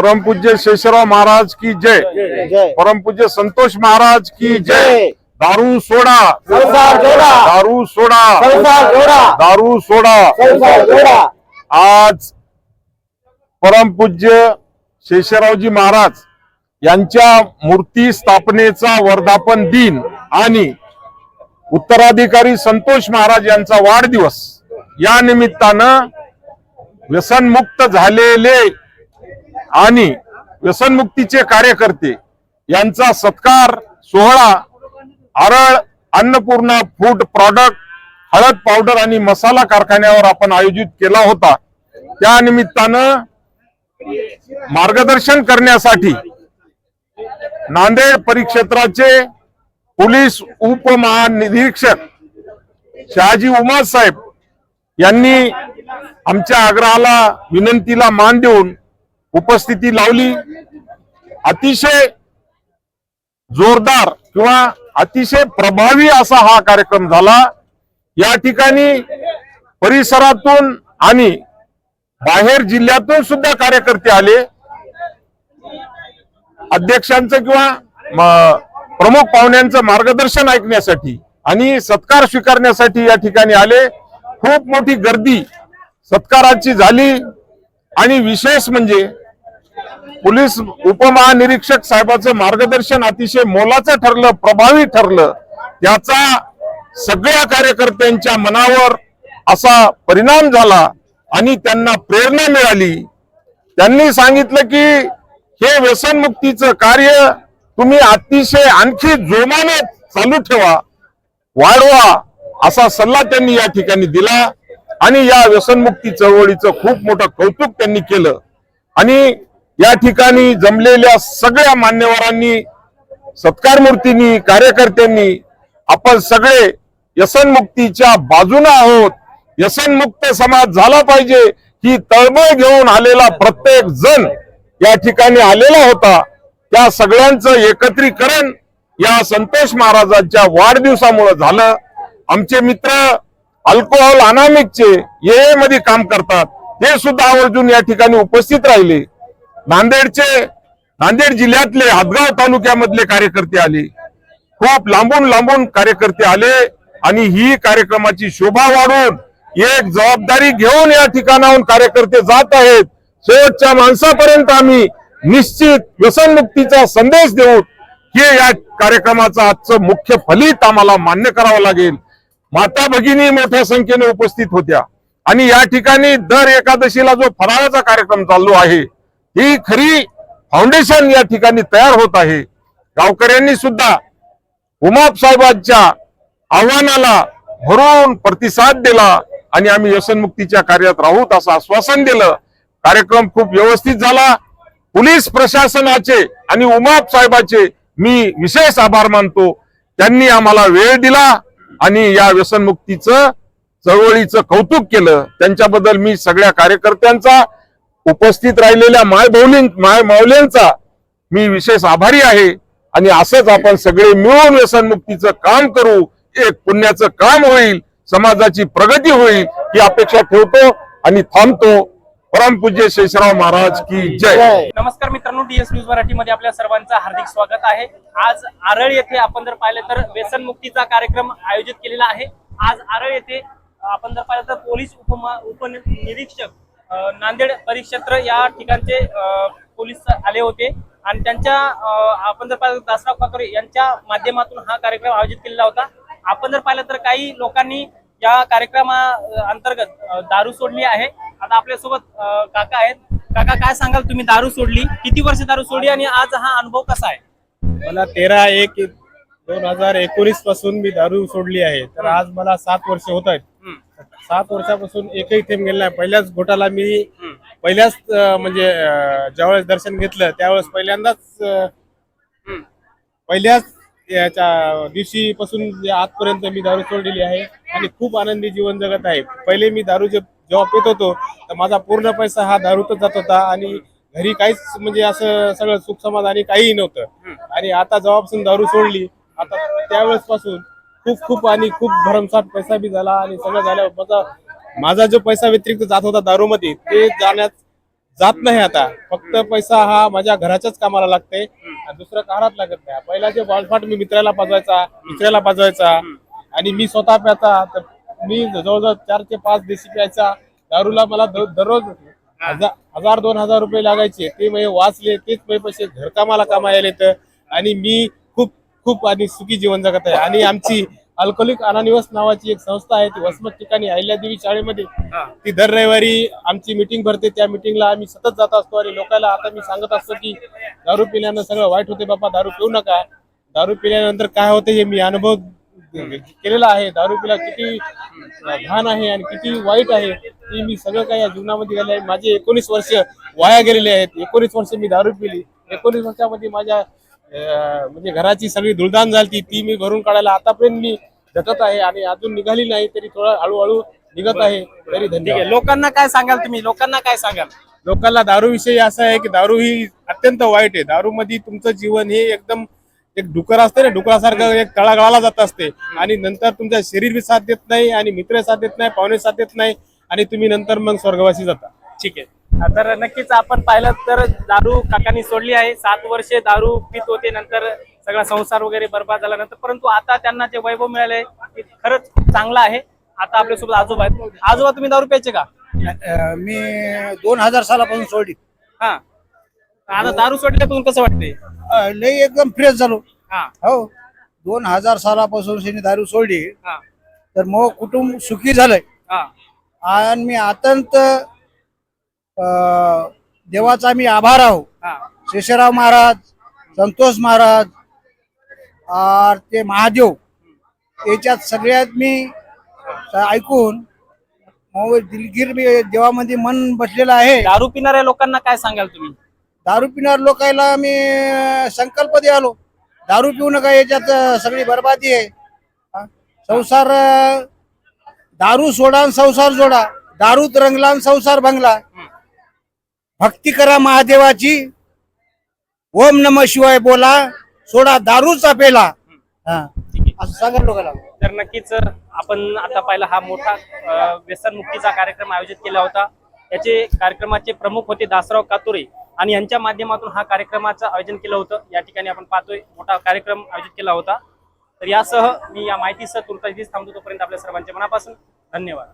परमपूज्य शेषराव महाराज की जय. जय. परमपूज्य संतोष महाराज की जय. दारू सोडा. दारू सोडा. दारू सोडा. आज परमपूज्य शेषरावजी महाराज यांच्या मूर्ती स्थापनेचा वर्धापन दिन आणि उत्तराधिकारी संतोष महाराज यांचा वाढदिवस या निमित्तानं व्यसनमुक्त झालेले आणि व्यसनमुक्तीचे कार्यकर्ते यांचा सत्कार सोहळा आरळ अन्नपूर्णा फूड प्रॉडक्ट हळद पावडर आणि मसाला कारखान्यावर आपण आयोजित केला होता. त्या निमित्तानं मार्गदर्शन करण्यासाठी नांदेड परिक्षेत्राचे पोलीस उपमहानिरीक्षक शहाजी उमा साहेब यांनी आमच्या आग्रहाला विनंतीला मान देऊन उपस्थिती लावली. अतिशय जोरदार किंवा अतिशय प्रभावी असा हा कार्यक्रम झाला. या ठिकाणी परिसरातून आणि बाहेर जिल्ह्यातून सुद्धा कार्यकर्ते आले. अध्यक्षांचं किंवा प्रमुख पाहुण्यांचं मार्गदर्शन ऐकण्यासाठी आणि सत्कार स्वीकारण्यासाठी या ठिकाणी आले. खूप मोठी गर्दी सत्काराची झाली. आणि विशेष म्हणजे पोलीस उपमहानिरीक्षक साहेबाचं मार्गदर्शन अतिशय मोलाचं ठरलं प्रभावी ठरलं. याचा सगळ्या कार्यकर्त्यांच्या मनावर असा परिणाम झाला आणि त्यांना प्रेरणा मिळाली. त्यांनी सांगितलं की हे व्यसनमुक्तीचं कार्य तुम्ही अतिशय आणखी जोमाने चालू ठेवा वाढवा असा सल्ला त्यांनी या ठिकाणी दिला. आणि या व्यसनमुक्ती चळवळीचं खूप मोठं कौतुक त्यांनी केलं. आणि या ठिकाणी जमलेल्या सगळ्या मान्यवरांनी सत्कार मूर्तींनी कार्यकर्त्यांनी आपण सगळे व्यसनमुक्तीच्या बाजूने आहोत. व्यसनमुक्त समाज झाला पाहिजे ही तळमळ घेऊन आलेला प्रत्येक जण या ठिकाणी आलेला होता. त्या सगळ्यांचं एकत्रीकरण या संतोष महाराजांच्या वाढदिवसामुळे झालं. आमचे मित्र अल्कोहोल अनामिकचे ये मध्ये काम करतात. ते सुद्धा आवर्जून या ठिकाणी उपस्थित राहिले. नांदेडचे नांदेड जिल्ह्यातले हदगाव तालुक्यामधले कार्यकर्ते आले. खूप लांबून लांबून कार्यकर्ते आले आणि ही कार्यक्रमाची शोभा वाढून एक जबाबदारी घेऊन या ठिकाणाहून कार्यकर्ते जात आहेत. शेवटच्या माणसापर्यंत आम्ही निश्चित व्यसनमुक्तीचा संदेश देऊ. हे या कार्यक्रमाचं आजचं मुख्य फलित आम्हाला मान्य करावं लागेल. माता भगिनी मोठ्या संख्येने उपस्थित होत्या. आणि या ठिकाणी दर एकादशीला जो फराळाचा कार्यक्रम चालू आहे ही खरी फाउंडेशन या ठिकाणी तयार होत आहे. गावकऱ्यांनी सुद्धा उमाप साहेबांच्या आव्हानाला भरून प्रतिसाद दिला आणि आम्ही व्यसनमुक्तीच्या कार्यात राहूत असं आश्वासन दिलं. कार्यक्रम खूप व्यवस्थित झाला. पोलीस प्रशासनाचे आणि उमाप साहेबाचे मी विशेष आभार मानतो. त्यांनी आम्हाला वेळ दिला आणि या व्यसनमुक्तीचं चळवळीचं कौतुक केलं. त्यांच्याबद्दल मी सगळ्या कार्यकर्त्यांचा उपस्थित राहिलेल्या माय बौलीं माय माऊल्यांचा मी विशेष आभारी आहे. आणि असंच आपण सगळे मिळून व्यसनमुक्तीचं काम करू. एक पुण्याचं काम होईल. समाजाची प्रगती होईल ही अपेक्षा ठेवतो आणि थांबतो. परमपूज्य शेषराव महाराज की जय. नमस्कार मित्रांनो डीएस न्यूज मराठीमध्ये आपल्या सर्वांचं हार्दिक स्वागत आहे. आज आरळ येथे आपण जर पाहिलं तर व्यसनमुक्तीचा कार्यक्रम आयोजित केलेला आहे. आज आरळ येथे आपण जर पाहिलं तर पोलीस उपमा उपनिरीक्षक नांदेड परिक्षेत्र या ठिकाणचे पोलीस आले होते. आणि त्यांच्या आपण जर पाहिलं दासराव काकोरे यांच्या माध्यमातून हा कार्यक्रम आयोजित केलेला होता. आपण जर पाहिलं तर काही लोकांनी या कार्यक्रमा अंतर्गत दारू सोडली आहे. आता आपल्यासोबत काका आहेत. काका काय सांगाल तुम्ही? दारू सोडली. किती वर्ष दारू सोडली आणि आज हा अनुभव कसा आहे? मला तेरा एक दोन हजार एकोणीसपासून मी दारू सोडली आहे. तर आज मला सात वर्ष होत आहेत. सात वर्षापासून एकही थेंब गेला नाही. पहिल्याच घोटाला मी पहिल्याच म्हणजे ज्यावेळेस दर्शन घेतलं त्यावेळेस पहिल्यांदाच. पहिल्याच याच्या दिवशी पासून आजपर्यंत मी दारू सोडलेली आहे आणि खूप आनंदी जीवन जगत आहे. पहिले मी दारू जे जेव्हा पित होतो तर माझा पूर्ण पैसा हा दारूतच जात होता आणि घरी काहीच म्हणजे असं सगळं सुख समाधानी काहीही नव्हतं. आणि आता जेव्हापासून दारू सोडली आता त्यावेळेस पासून खूप खूप आणि खूप भरमसाठ पैसा बी झाला आणि सगळं झाल्यावर माझा माझा जो पैसा व्यतिरिक्त जात होता दारूमध्ये ते जाण्यात जात नाही आता. फक्त पैसा हा माझ्या घराच्याच कामाला लागते आणि दुसरं कारात लागत नाही. पहिला जे बॉलफाट मी मित्राला पाजवायचा मित्राला पाजवायचा आणि मी स्वतः प्याचा तर मी जवळजवळ चार ते पाच देशी प्यायचा. दारूला मला दर- दररोज हजार दोन हजार रुपये लागायचे. ते मी वाचले तेच पैसे घरकामाला कामायला तर आणि मी खूप आणि सुखी जीवन जगत आहे. आणि आमची अल्कोहोलिक अनानिवस नावाची एक संस्था आहे ती वसमत ठिकाणी अहिल्यादेवी शाळेमध्ये. ती दर रविवारी आमची मिटिंग भरते. त्या मिटिंगला आम्ही सतत जात असतो आणि लोकांना आता मी सांगत असतो की दारू पिल्यानं सगळं वाईट होते बाबा दारू पिऊ नका. दारू पिल्यानंतर काय होते हे मी अनुभव केलेला आहे. दारू पिला किती घाण आहे आणि किती वाईट आहे ते मी सगळं काही या जीवनामध्ये गेले आहे. माझे एकोणीस वर्ष वाया गेलेले आहेत. एकोणीस वर्ष मी दारू पिली. एकोणीस वर्षामध्ये माझ्या म्हणजे घराची सगळी धुळदान झाली ती मी भरून काढायला आतापर्यंत मी झटत आहे आणि अजून निघाली नाही तरी थोडं हळूहळू निघत आहे. तरी धन्यवाद. लोकांना काय सांगाल तुम्ही? लोकांना काय सांगाल? लोकांना दारू विषयी असं आहे की दारू ही अत्यंत वाईट आहे. दारू मध्ये तुमचं जीवन हे एकदम एक डुकर असते ना डुकरासारखं एक तळागाळाला जात असते. आणि नंतर तुमचं शरीर बी साथ देत नाही आणि मित्र साथ देत नाही पाहुणे साथ देत नाही आणि तुम्ही नंतर मग स्वर्गवासी जाता. ठीक आहे. तर नक्कीच आपण पाहिलं तर दारू काकांनी सोडली आहे. सात वर्षे दारू पित होते नंतर सगळा संसार वगैरे बर्बाद झाला नंतर. परंतु आता त्यांना जे वैभव मिळाले ते खरंच खूप चांगलं आहे. आता आपल्यासोबत आजोबा आहेत. आजोबा तुम्ही दारू प्यायचे का? अ, मी दोन हजार सालापासून सोडली. हा. आता दारू सोडल्यापासून कसं वाटतंय? अ, लई एकदम फ्रेश झालो. हा. हो. दोन हजार सालापासून तिने दारू सोडली. हा. तर मग कुटुंब सुखी झालंय. हा. आणि मी अत्यंत देवाचा मी आभार आहो. शेषराव महाराज संतोष महाराज ते महादेव याच्यात सगळ्यात मी ऐकून मग दिलगीर मी देवामध्ये मन बसलेलं आहे. दारू पिणाऱ्या लोकांना काय सांगाल तुम्ही? दारू पिणार लोकांना मी संकल्प द्यालो. दारू पिऊ नका याच्यात सगळी बरबादी आहे? संसार दारू सोडा आणि संसार जोडा. दारूत रंगला आणि संसार भंगला. भक्ती करा महादेवाची. ओम नम शिवाय बोला. सोडा दारूचा पेला. हा. असं सांगा लोकांना. तर नक्कीच आपण आता पाहिला हा मोठा अ, व्यसनमुक्तीचा कार्यक्रम आयोजित केला होता. याचे कार्यक्रमाचे प्रमुख होते दासराव कातुरे आणि यांच्या माध्यमातून हा कार्यक्रमाचं आयोजन केलं होतं. या ठिकाणी आपण पाहतोय मोठा कार्यक्रम आयोजित केला होता. तर यासह मी या माहितीसह तुर्तास थांबतो तोपर्यंत आपल्या सर्वांच्या मनापासून धन्यवाद.